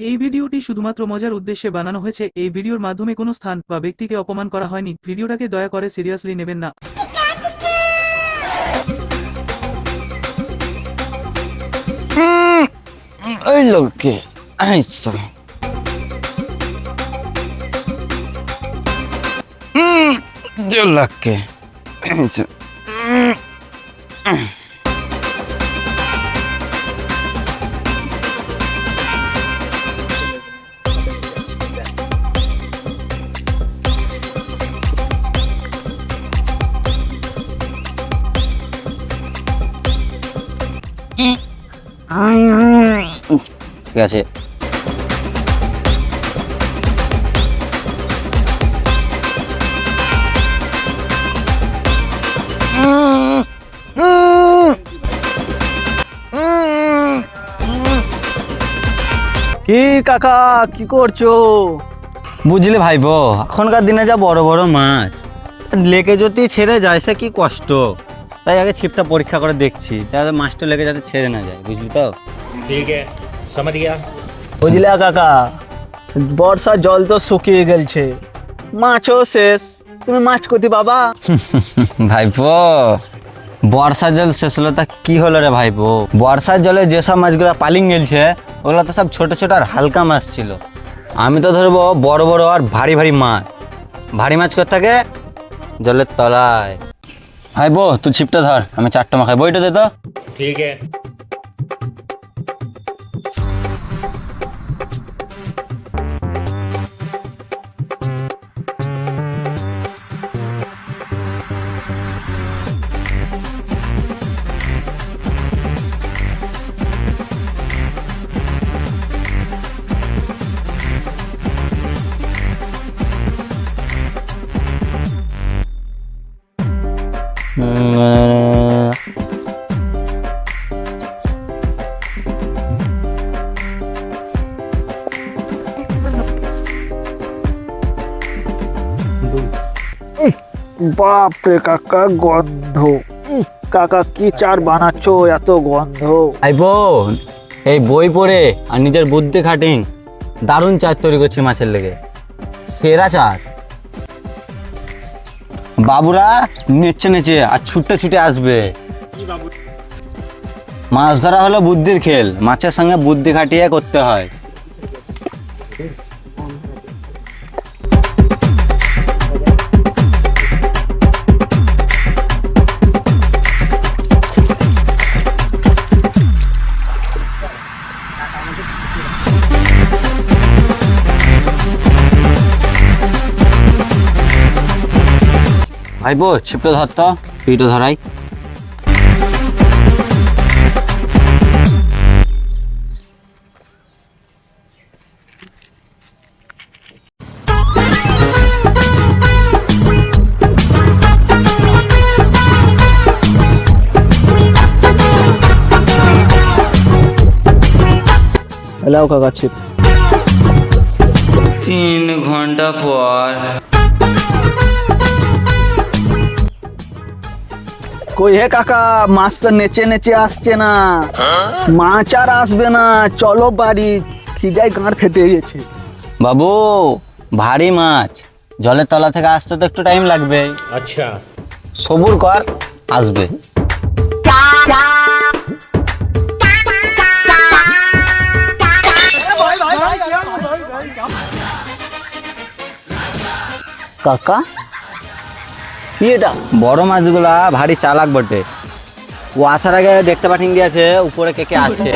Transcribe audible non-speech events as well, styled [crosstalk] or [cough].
এই ভিডিওটি শুধুমাত্র মজার উদ্দেশ্যে বানানো হয়েছে। এই ভিডিওর মাধ্যমে কোনো স্থান বা ব্যক্তিকে অপমান করা হয়নি। ভিডিওটাকে দয়া করে সিরিয়াসলি নেবেন না। ওই ঠিক আছে। কি কাকা কি করছ? বুঝলে ভাইবো এখনকার দিনে যা বড় বড় মাছ লেকে যদি ছেড়ে যায় সে কি কষ্ট? তাই আগে ছিপটা পরীক্ষা করে দেখছি যাতে মাছটা লেগে যাতে ছেড়ে না যায় বুঝলি তো? ঠিক বুঝলা কাকা বর্ষা জল তো শুকিয়ে গেলছে মাছও শেষ তুমি মাছ কোথি বাবা [laughs] ভাইপো বর্ষা জল শেষ হলো তা কি হলো রে ভাইপো? বর্ষার জলে যেসব মাছগুলো পালিং গেলছে ওগুলো তো সব ছোট ছোট আর হালকা মাছ ছিল। আমি তো ধরবো বড় বড় আর ভারী ভারী মাছ। ভারী মাছ কোথাকে জলের তলায়। ভাই বো তুই ছিপটা ধর আমি চারটা মাখাই বইটা দে তো। ঠিক আছে। উম, বাপ রে কাকা গন্ধ। কাকা কি চার বানাচ্ছো? এত গন্ধ। ভাইপো এই বই পড়ে আর নিজের বুদ্ধি খাটিং দারুণ চার তৈরি করছি মাছের লেগে। সেরা চার। বাবুরা নেচে নেচে আর ছুটে ছুটে আসবে। মাছ ধরা হলো বুদ্ধির খেল, মাছের সঙ্গে বুদ্ধি খাটিয়ে করতে হয়। ভাইপো ছিপটা ধর তো পিঠটা ধরাই। এলাও কাকা ছিপ। তিন ঘণ্টা পর। কই হে কাকা? মাছ তো নেচে নেচে আসছে না। মাছ আর আসবে না। চলো বাড়ি। খিদায় গাঁড় ফেটে গেছে। বাবু ভারী মাছ। জলের তলা থেকে আসতে তো একটু টাইম লাগবে। আচ্ছা। সবুর কর আসবে। কাকা? কি এটা? বড় মাছগুলা ভারী চালাক বটে। ও আসার আগে দেখতে পাঠিয়ে দিয়েছে উপরে কে কে আছে